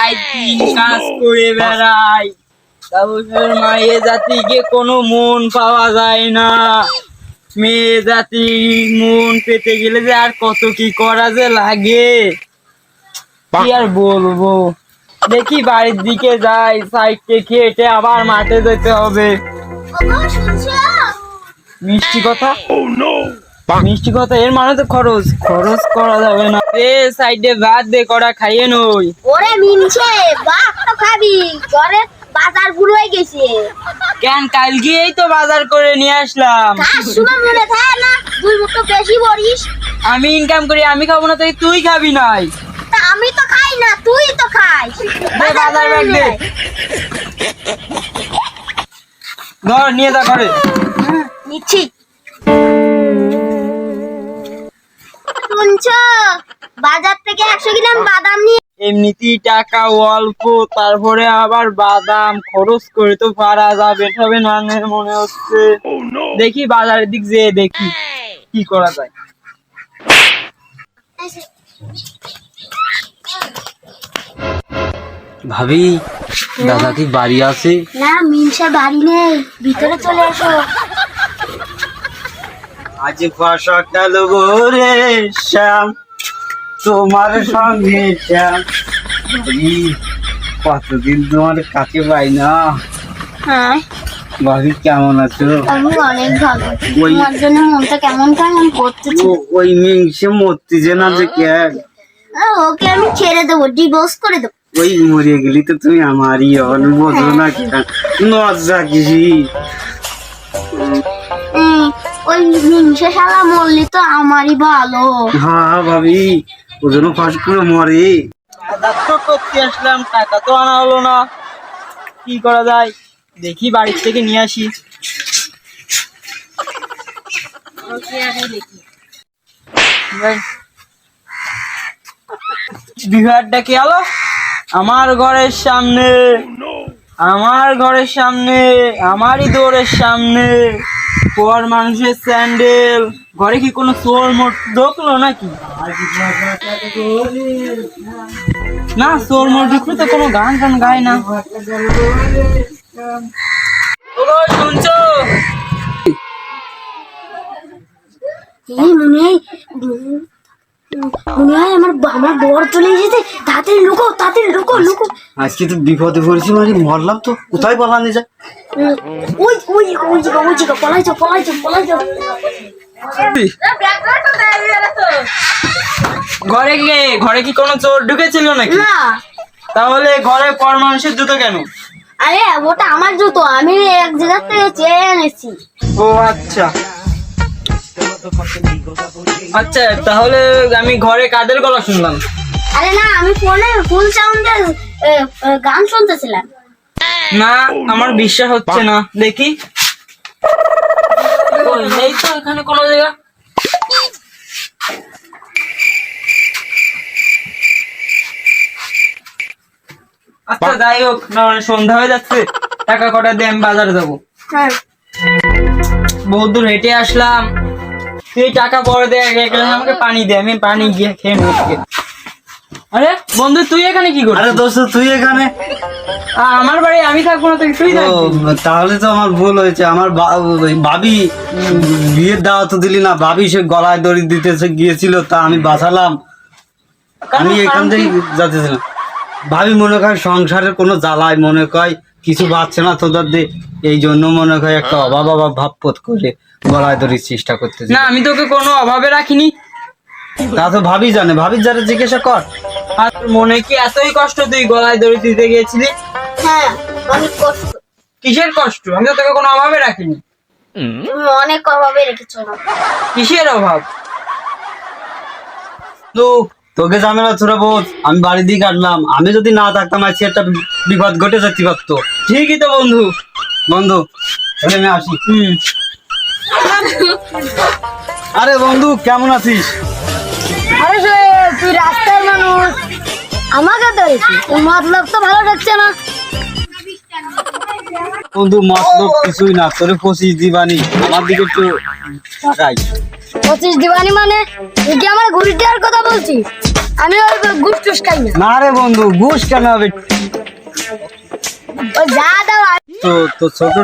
I দিন কাজ করে বেড়াই। তারপর মায়ের জাতিকে কোনো মন পাওয়া যায় না। মেয়ে জাতি মন পেতে গেলে যে আর কত কি করা যে লাগে। কি আর বলব? দেখি বাড়ির দিকে যাই সাইডে খেটে আবার মাঠে যেতে হবে। মিষ্টি কথা? মিষ্টি কথা এর মানে তো খরচ। খরচ করা যাবে না। এ সাইডে ভাত দে করা খাইয়ে নই। ওরে মিনছে বাপ তো খাবি। ঘরে বাজার বুড়ো হয়ে গেছে। কেন কালকেই তো বাজার করে নিয়ে আসলাম। শুনে মনে থাকে না তুই মুখ বেশি বলিস আমি ইনকাম করি আমি খাব না তাই তুই খাবি নাই। তা আমি তো খাই না তুই তো খাইস দে বাজার ব্যাগ দে। ধর নিয়ে যা করে নিচ্ছি। শুনছ? বাজার থেকে একশো গ্রাম বাদাম নিয়ে এমনিতেই টাকা অল্প তারপরে আবার বাদাম। খরচ করে তো পারা যাবে তবে না মনে হচ্ছে। দেখি বাজারের দিক যেয়ে দেখি কি করা যায়। ভাবি দাদা কি বাড়ি আছে? না মিনসা বাড়ি নেই। ভিতরে চলে এসো আজ সকাল ভোরে শ্যাম তোমার সঙ্গে শ্যাম কতদিন তোমার কাছে পাই না। হ্যাঁ। ভাবি কেমন আছো? আমি অনেক ভালো ওই- তোমার জন্য মনটা কেমন কেমন করতেছি? ওই মিংসে মরতেছে না যে কে? ওকে আমি ছেড়ে দেবো ডিভোর্স করে দেবো। ওই মরে গেলি তো তুমি আমারই হন বোঝো না কেন লজ্জা কিসি ওই মিনসে শালা মরলি তো আমারই ভালো। হ্যাঁ ভাবি ও জন্য ফাঁস করে মরে। তো করতে আসলাম টাকা তো আনা হলো না। কি করা যায়? দেখি বাড়ির থেকে নিয়ে আসি। ভাই, বিহারটা কি আলো আমার ঘরের সামনে আমার ঘরের সামনে আমারই দৌড়ের সামনে। পর মানুষের স্যান্ডেল। ঘরে কি কোনো চোর মোট ঢুকলো নাকি? না, চোর মোট ঢুকলো তো কোনো গান টান গায় না। আমার আমার বর চলে এসেছে। তাড়াতাড়ি লুকো তাড়াতাড়ি লুকো লুকো। আজকে তো বিপদে পড়েছি মানে মরলাম তো। কোথায় পালানো যায় ওই ওই ওই জায়গা ওই জায়গা পলাই যাও পলাই যাও পলাই যাও ঘরে কি ঘরে কি কোনো চোর ঢুকেছিল নাকি? না। তাহলে ঘরে পর মানুষের জুতো কেন? আরে ওটা আমার জুতো আমি এক জায়গা থেকে চেয়ে এনেছি। ও আচ্ছা। আচ্ছা তাহলে আমি ঘরে কাদের গলা শুনলাম? আরে না আমি ফোনে ফুল সাউন্ডে গান শুনতেছিলাম। না আমার বিশ্বাস হচ্ছে না। দেখি। নেই তো এখানে কোনো জায়গা। আচ্ছা যাই হোক না সন্ধ্যা হয়ে যাচ্ছে। টাকা কটা দিয়ে আমি বাজারে যাব। হ্যাঁ। বহুত দূর হেঁটে আসলাম। তুই টাকা পরে দে এক গ্লাস আমাকে পানি দে আমি পানি গিয়ে খেয়ে নেব। থেকে। আরে বন্ধু তুই এখানে কি আরে দোস্ত তুই এখানে? আমার বাড়ি আমি থাকব না তুই তুই থাকবি। তাহলে তো আমার ভুল হয়েছে। আমার ভাবি বিয়ের দাওয়া তো দিলি না। ভাবি সে গলায় দড়ি দিতেছে গিয়েছিল তা আমি বাঁচালাম। আমি এখান থেকে কি? যাতেছিলাম ভাবি মনে করে সংসারের কোনো জ্বালায় মনে কয় কিছু পাচ্ছে না তোদের দিয়ে এই জন্য মনে হয় একটা অভাব অভাব ভাব করে গলায় দড়ির চেষ্টা করতেছে। না আমি তোকে কোনো অভাবে রাখিনি। তা তো ভাবি জানে ভাবি যারা জিজ্ঞাসা কর। আর তোর মনে কি এতই কষ্ট তুই গলায় দড়ি দিতে গিয়েছিলি? হ্যাঁ অনেক কষ্ট। কিসের কষ্ট? আমি তো তোকে কোনো অভাবে রাখিনি। তুমি অনেক অভাবে রেখেছো কিসের অভাব? তো তোকে ঝামেলা তোরা বোধ আমি বাড়ি দিয়ে কাটলাম। আমি যদি না থাকতাম আজকে একটা বিপদ ঘটে যেতে পারতো। ঠিকই তো বন্ধু। বন্ধু তাহলে আমি আসি। হুম। আরে বন্ধু কেমন আছিস? তুই রাস্তার মানুষ। আমাকে ধরেছি তোর মতলব তো ভালো লাগছে না। বন্ধু মতলব কিছুই না। তোরে পঁচিশ দিবানি। আমার দিকে একটু তাকাই। পঁচিশ দিবানি মানে? তুই কি আমার ঘুরি দেওয়ার কথা বলছিস? আমি ওই গুড টুস খাই না। না রে বন্ধু ঘুষ কেন হবে? ওই যা দাও তো তো ছোট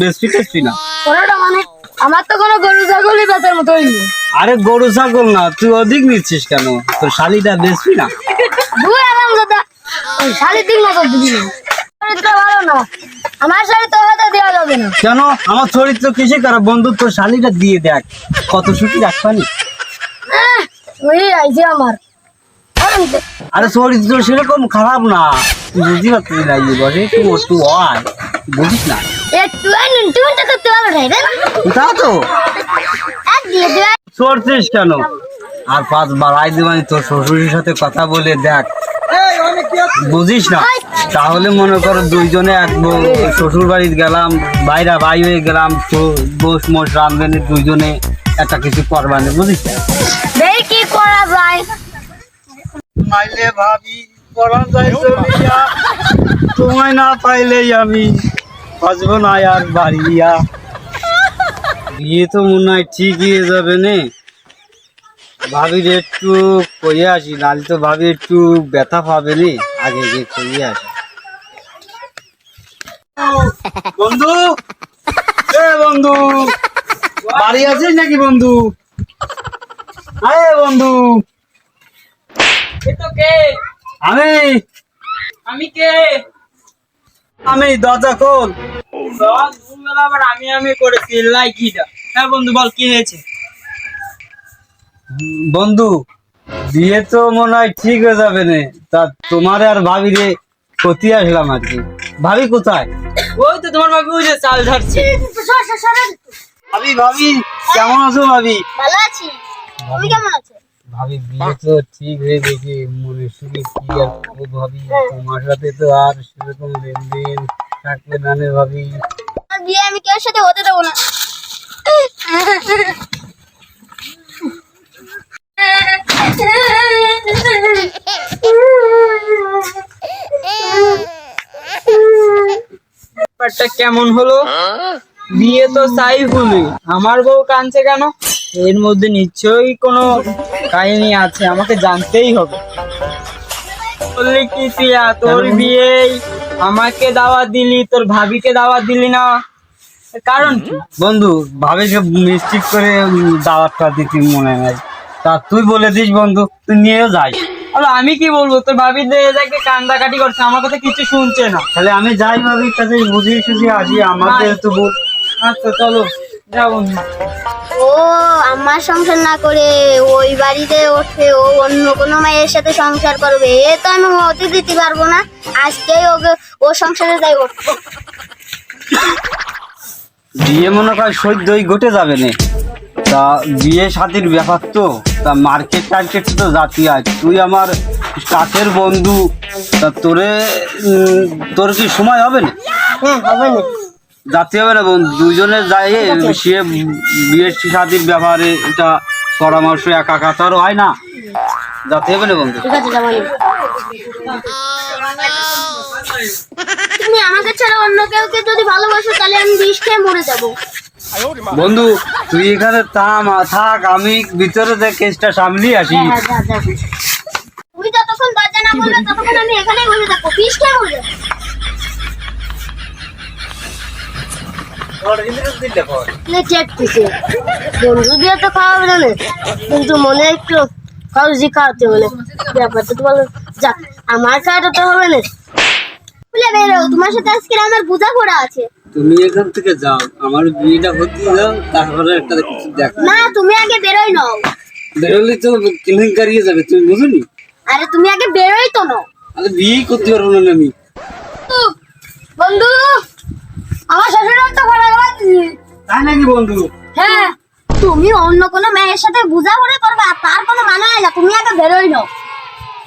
বেশি টেস্টি না। কোনোটা মানে? আমার তো কোনো গরু ছাগলই বেচার মতো হয়নি। আরে গরু ছাগল না তুই অধিক নিচ্ছিস কেন? তোর শালিটা বেশি না? আরাম দাদা ওই মতো দিবি না। ভালো না। আমার শাড়ি তো হাতে দেওয়া যাবে না। কেন? আমার চরিত্র কিসে খারাপ? বন্ধু তোর শালিটা দিয়ে দেখ। কত সুখী রাখবানি আহ, ওই আইছে আমার। আরে চরিত্র সেরকম খারাপ না। তুই বুঝতে পারছিস না এই বসে একটু একটু হয় বুঝিস না? একটু টুনটা করতে ভালো ঠাই রে তা তো। এক দিয়ে দে চড়ছিস কেন? আর পাঁচ বাড়াই দেবানি তোর শ্বশুরের সাথে কথা বলে দেখ। বুঝিস না? তাহলে মনে করো দুইজনে এক শ্বশুর বাড়িতে গেলাম বাইরা ভাই হয়ে গেলাম তো বস মোস রামবেনে দুইজনে একটা কিছু করবানে বুঝিস না? কি করা যায়। নাইলে ভাবি করা যায় তোমায় না পাইলেই আমি বাঁচবো না আর বাড়িয়া। বিয়ে তো মনে হয় ঠিক হয়ে যাবে নে। ভাবির একটু কইয়ে আসি নাহলে তো ভাবি একটু ব্যথা পাবে নি আগে গিয়ে কইয়ে আসি। বন্ধু? এ বন্ধু বাড়ি আছিস নাকি বন্ধু? আরে বন্ধু। আমি। আমি কে? আমি দরজা খোল। আবার আমি আমি করে চিল্লাই কিটা? হ্যাঁ বন্ধু বল কি হয়েছে? বন্ধু বিয়ে তো মনে হয় ঠিক হয়ে যাবে না। তা তোমার আর ভাবি রে ক্ষতি আসলাম আর কি ভাবি কোথায়? ওই তো তোমার ভাবি ওই যে চাল ঝাড়ছে। সর সর সর। ভাবি ভাবি কেমন আছো ভাবি? ভালো আছি। তুমি কেমন আছো? ভাবি বিয়ে তো ঠিক হয়ে গেছে মনে শুনে কি আর করব ভাবি? তোমার সাথে তো আর সেরকম লেনদেন থাকবে না রে ভাবি। বিয়ে আমি কেউ সাথে হতে দেবো না। ব্যাপারটা কেমন হলো? বিয়ে তো চাই হলি আমার বউ কাঁদছে কেন? এর মধ্যে নিশ্চয়ই কোনো কাহিনী আছে আমাকে জানতেই হবে। বললি কি টিয়া তোর বিয়ে আমাকে দাওয়া দিলি তোর ভাবিকে দাওয়াত দিলি না? কারণ কি? বন্ধু ভাবিকে মিস্টিক করে দাওয়াতটা দিতে মনে নাই। তা তুই বলে দিস বন্ধু তুই নিয়েও যাই। আরে আমি কি বলব? তোর ভাবি দেখে কান্দাকাটি করছে আমার কথা কিছু শুনছে না। তাহলে আমি যাই ভাবির কাছে বুঝিয়ে সুঝিয়ে আসি আমাদের তো বল। আচ্ছা চলো। যাও বন্ধু। ও আমার সংসার না করে ওই বাড়িতে ওঠে ও অন্য কোনো মায়ের সাথে সংসার করবে। এ তো আমি হতে দিতে পারব না। আজকেই ওকে ও সংসারে যাই উঠবো বিয়ে মনে কর সদ্যই ঘটে যাবে না। তা বিয়ে সাথীর ব্যাপার তো তা মার্কেট টার্কেট তো জাতি আছে তুই আমার কাছের বন্ধু তা তোরে তোর কি সময় হবে না? হ্যাঁ হবে না। যাতে হবে না বন্ধু দুজনে যাই সে বিয়ের সাথীর ব্যাপারে এটা পরামর্শ একা কাতারও হয় না। যাতে হবে না বন্ধু? তুমি আমাকে ছাড়া অন্য কেউকে যদি ভালোবাসো তাহলে আমি বিষ খেয়ে মরে যাব। বন্ধু তুই এখানে থাক আমি ভিতরে যে কেসটা সামলিয়ে আসি। হ্যাঁ, যা, যা। তুমি যতক্ষণ দরজা না বলবে ততক্ষণ আমি এখানেই বসে থাকব। বিষ খেয়ে মরে যাব দেখতেছে বন্ধু দিয়ে তো খাওয়াবে না কিন্তু মনে একটু খাওয়াতে বলে ব্যাপারটা তো বলো যাক আমার খাওয়াটা তো হবে না। বলে বেরো তোমার সাথে আজকে আমার বোঝা পড়া আছে। তুমি এখান থেকে যাও আমার বিয়েটা হতে দাও তারপরে একটা কিছু দেখ। না তুমি আগে বেরোই নাও। বেরোলে তো কেলেঙ্কারিয়ে যাবে তুমি বুঝলি আরে তুমি আগে বেরোই তো নাও। আরে করতে পারব না আমি। বন্ধু! আমার শ্বশুর তো তাই নাকি বন্ধু? হ্যাঁ তুমি অন্য কোনো মেয়ের সাথে বুঝা করে করবে আর তার কোনো মানে না তুমি আগে বেরোই নাও।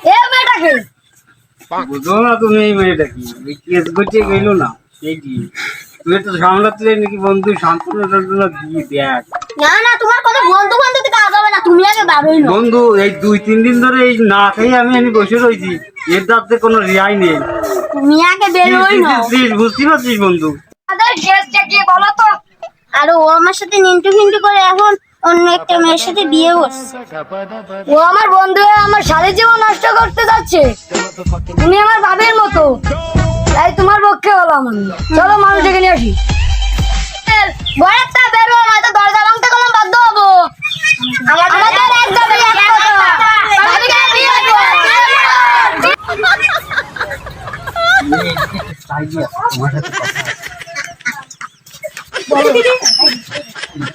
এ মেয়েটাকে। বুঝো না তুমি এই মেয়েটা কি ওই কেস গেলো না সেই কি তো সামলাতে নাকি বন্ধু সান্ত্বনা দিয়ে দেখ। না না তোমার কোনো বন্ধু কাজ হবে না তুমি আগে বেরোই নাও। বন্ধু এই দুই তিন দিন ধরে এই না খেয়ে আমি আমি বসে রয়েছি এর দাঁতে কোনো রিয়াই নেই। তুমি আগে বেরোই নাও। বুঝতে পারছিস বন্ধু? আদের ড্রেসটা গিয়ে বলো তো। আর ও আমার সাথে নিন্টু ফিন্টু করে এখন অন্য একটা মেয়ের সাথে বিয়ে করছে। ও আমার বন্ধু হয়ে আমার শালীর জীবন নষ্ট করতে যাচ্ছে। তুমি আমার ভাবের মতো। তাই তোমার পক্ষে হলাম আমি চলো মানুষ নিয়ে আসি। ঘরেরটা বেরো নয়তো দরজা ভাঙতে কোনো বাধ্য হব। আমাদের একদমই এক কথা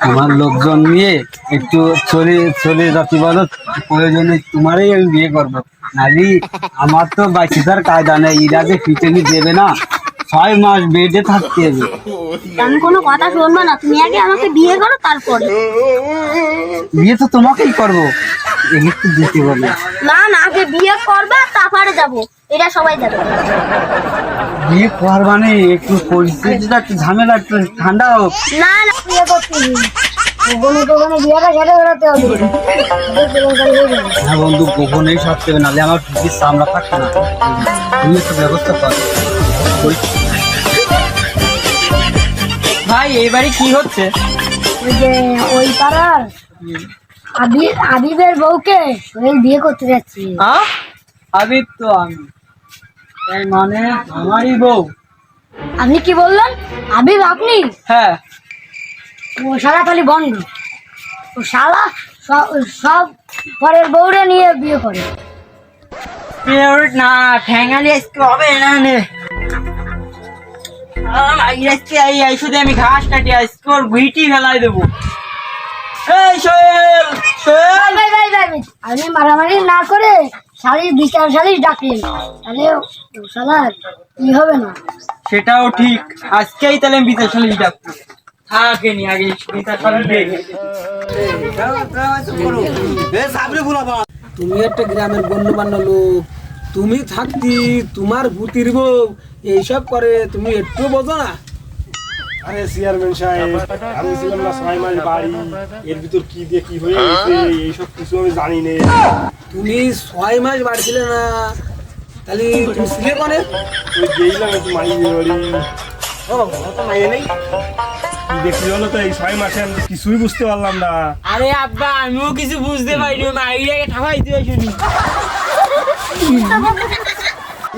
আমার লোকজন নিয়ে একটু চলে চলে যাতে বলো। প্রয়োজনে তোমারই আমি বিয়ে করব। নালি আমার তো বাচ্চার কায়দা নেই। এরা যে ফিটেনি দেবে না ছয় মাস বেডে থাকতে হবে। আমি কোনো কথা শুনব না। তুমি আগে আমাকে বিয়ে করো তারপরে। বিয়ে তো তোমাকেই করব। একটু যেতে বলে। না না আগে বিয়ে করবে তারপরে যাব। এটা সবাই যাবে। বিয়ে কর মানে একটু পরিস্থিতিটা একটু ঝামেলা একটু ঠান্ডা হোক। না না বিয়ে করতে ওখানে তো বিয়েটা সেরে বেড়াতে হবে। হ্যাঁ বন্ধু গোপনেই আমার ফিটির সামলা থাকবে না। তুমি একটা ব্যবস্থা কর। ভাই এইবারে কি হচ্ছে? ওই যে ওই পাড়ার আবি আবিবের বউকে ওই বিয়ে করতে যাচ্ছি। আবির তো আমি। তাই মানে আমারই বউ। আপনি কি বললেন আবিব আপনি হ্যাঁ। ও শালা খালি বন্ধ। ও শালা সব পরের বউরে নিয়ে বিয়ে করে। না ঠ্যাঙ্গালি আজকে হবে না নে। আজকে এই শুধু আমি ঘাস কাটি আজকে ওর গুইটি ফেলাই দেবো। এই সোহেল আপনি মারামারি না করে বিচার তাহলে শালার কি হবে না? সেটাও ঠিক। আজকেই তাহলে আমি বিতার সালিশ ডাকবো থাকেনি আগে তুমি একটা গ্রামের গণ্যমান্য লোক। তুমি থাকতি তোমার ভূতির বউ। এইসব করে তুমি একটু বোঝো না। আরে চেয়ারম্যান সাহেব আমি ছিলাম না ছয় মাস বাড়ি। এর ভিতর কি দিয়ে কি হয়ে? গেছে এইসব কিছু আমি জানি না। তুমি ছয় মাস বাড়ছিলে না। তাহলে তুমি ছিলে কনে ওই গেইলাম একটু মাই বাড়ি। কি দেখি হলো তো এই ছয় মাসে আমি কিছুই বুঝতে পারলাম না। আরে আব্বা আমিও কিছু বুঝতে পারিনি। মাইরিয়াকে ঠাপাই দিয়ে শুনি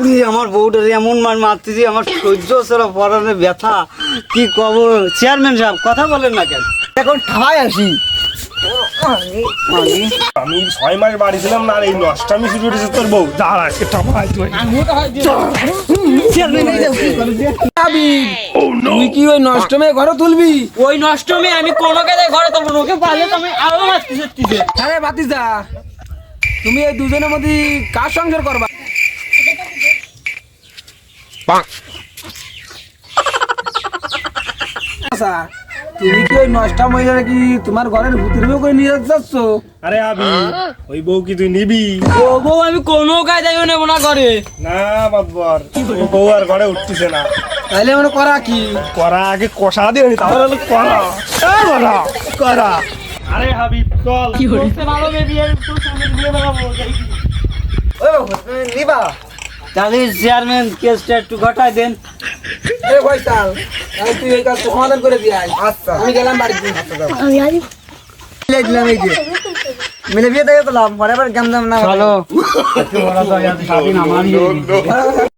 উরে, আমার বউটার এমন মার মারতেছি আমার সহ্য ছাড়া পরানে ব্যথা। কি কব? চেয়ারম্যান সাহেব কথা বলেন না কেন? এখন ঠাই আসি। আমি ছয় মাস বাড়ি ছিলাম না এই নষ্টামি শুরু করেছে তোর বউ। দাঁড়া আজকে টাপাই তুই। তুমি কি ওই নষ্ট মেয়ে ঘরে তুলবি? ওই নষ্ট মেয়ে আমি কোনো কাজে ঘরে তখন ওকে পারলে তো আমি আরও মারতে সত্যিছে আরে বাতিজা তুমি এই দুজনের মধ্যে কার সংসার করবা? আচ্ছা, তুমি কি ওই নষ্টা মহিলা কি তোমার ঘরের ভূতির বউ করে নিয়ে যাচ্ছ আরে আবি ওই বউ কি তুই নিবি? ও বউ আমি কোনো কাজে নেব না করে না বাবর ওই বউ আর ঘরে উঠতেছে না। তাইলে মানে করা কি? করা আগে কষা দিয়ে নি, তারপরে হলো করা। এ করা করা। আরে হাবিব চল। বলতে ভালো মেয়ে বিয়ে তোর সঙ্গে বিয়ে বেড়াবো নিবা। তাহলে চেয়ারম্যান কেসটা একটু ঘটায় দেন। এ তাহলে তুই এই কাজটা সমাধান করে দিয়ে আয়। আচ্ছা। আমি গেলাম বাড়িতে আমি আজ দিলাম এই যে। মিলে বিয়ে দেখে লাভ পরে আবার গাম দাম না। চলো।